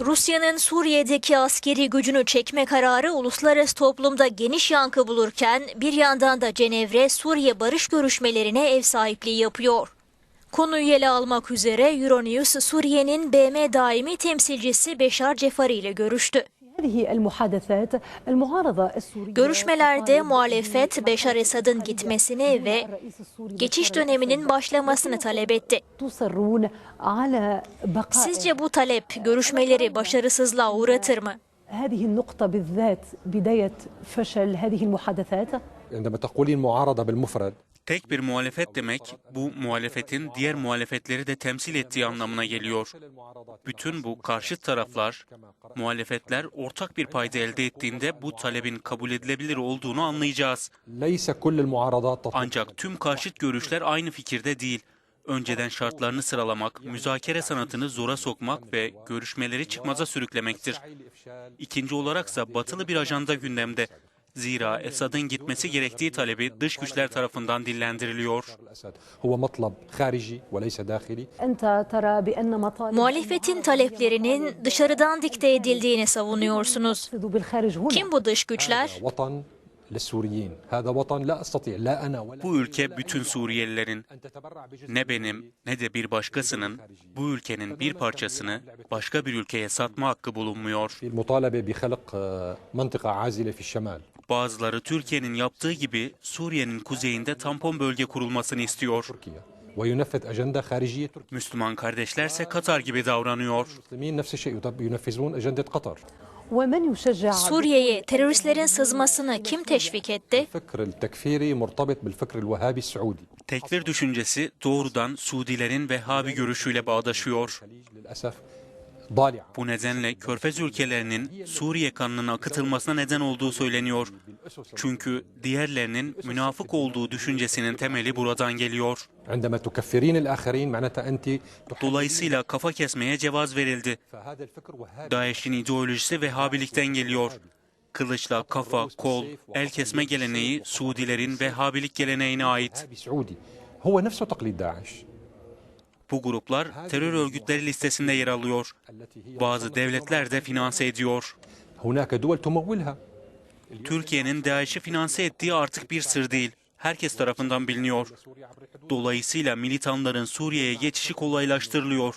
Rusya'nın Suriye'deki askeri gücünü çekme kararı uluslararası toplumda geniş yankı bulurken bir yandan da Cenevre Suriye barış görüşmelerine ev sahipliği yapıyor. Konuyu ele almak üzere Euronews Suriye'nin BM daimi temsilcisi Beşar Cefari ile görüştü. هذه المحادثات المعارضة السورية Görüşmelerde muhalefet Beşar Esad'ın gitmesini ve geçiş döneminin başlamasını talep etti. تصرون على بقاء Sizce bu talep görüşmeleri başarısızlığa uğratır mı? هذه النقطة بالذات بداية فشل هذه المحادثات عندما تقولين معارضة بالمفرد Tek bir muhalefet demek, bu muhalefetin diğer muhalefetleri de temsil ettiği anlamına geliyor. Bütün bu karşı taraflar, muhalefetler ortak bir payda elde ettiğinde bu talebin kabul edilebilir olduğunu anlayacağız. Ancak tüm karşıt görüşler aynı fikirde değil önceden şartlarını sıralamak, müzakere sanatını zora sokmak ve görüşmeleri çıkmaza sürüklemektir. İkinci olaraksa batılı bir ajanda gündemde. Zira Esad'ın gitmesi gerektiği talebi dış güçler tarafından dillendiriliyor. Muhalefetin taleplerinin dışarıdan dikte edildiğini savunuyorsunuz. Kim bu dış güçler? Bu ülke bütün Suriyelilerin, ne benim ne de bir başkasının bu ülkenin bir parçasını başka bir ülkeye satma hakkı bulunmuyor. Bazıları Türkiye'nin yaptığı gibi Suriye'nin kuzeyinde tampon bölge kurulmasını istiyor. Müslüman kardeşlerse Katar gibi davranıyor. Suriye'ye teröristlerin sızmasını kim teşvik etti? Tekfir düşüncesi doğrudan Suudilerin Vehhabi görüşüyle bağdaşıyor. Bu nedenle Körfez ülkelerinin Suriye kanının akıtılmasına neden olduğu söyleniyor. Çünkü diğerlerinin münafık olduğu düşüncesinin temeli buradan geliyor. Dolayısıyla kafa kesmeye cevaz verildi. DAEŞ'in ideolojisi Vehhabilikten geliyor. Kılıçla kafa, kol, el kesme geleneği Suudilerin Vehhabilik geleneğine ait. Bu gruplar terör örgütleri listesinde yer alıyor. Bazı devletler de finanse ediyor. Türkiye'nin DAEŞ'i finanse ettiği artık bir sır değil. Herkes tarafından biliniyor. Dolayısıyla militanların Suriye'ye geçişi kolaylaştırılıyor.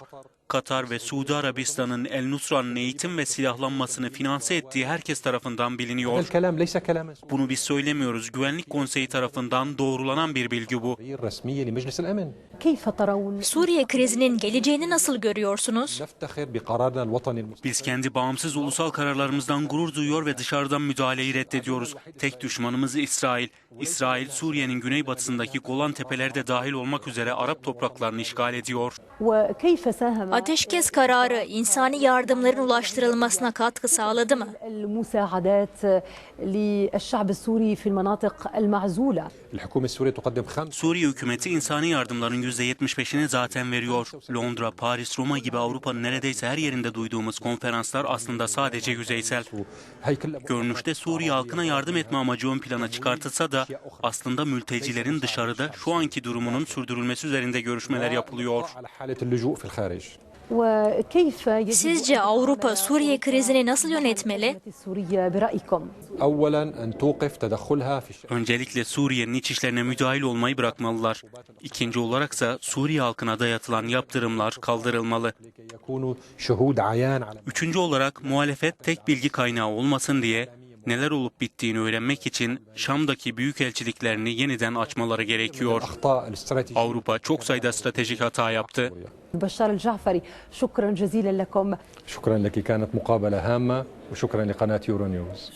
Katar ve Suudi Arabistan'ın El Nusra'nın eğitim ve silahlanmasını finanse ettiği herkes tarafından biliniyor. Bunu biz söylemiyoruz. Güvenlik Konseyi tarafından doğrulanan bir bilgi bu. Suriye krizinin geleceğini nasıl görüyorsunuz? Biz kendi bağımsız ulusal kararlarımızdan gurur duyuyor ve dışarıdan müdahaleyi reddediyoruz. Tek düşmanımız İsrail. İsrail, Suriye'nin güneybatısındaki Golan Tepeleri de dahil olmak üzere Arap topraklarını işgal ediyor. Ateşkes kararı insani yardımların ulaştırılmasına katkı sağladı mı? Suriye hükümeti insani yardımların %75'ini zaten veriyor. Londra, Paris, Roma gibi Avrupa'nın neredeyse her yerinde duyduğumuz konferanslar aslında sadece yüzeysel. Görünüşte Suriye halkına yardım etme amacı ön plana çıkartılsa da aslında mültecilerin dışarıda şu anki durumunun sürdürülmesi üzerinde görüşmeler yapılıyor. Sizce Avrupa Suriye krizini nasıl yönetmeli? Öncelikle Suriye'nin iç işlerine müdahil olmayı bırakmalılar. İkinci olaraksa Suriye halkına dayatılan yaptırımlar kaldırılmalı. Üçüncü olarak muhalefet tek bilgi kaynağı olmasın diye neler olup bittiğini öğrenmek için Şam'daki büyükelçiliklerini yeniden açmaları gerekiyor. Avrupa çok sayıda stratejik hata yaptı. Başar el-Caferi, şükran cezilen lekum. Şükran leki kânet mukabele hâmme ve şükran li kanat Euronews.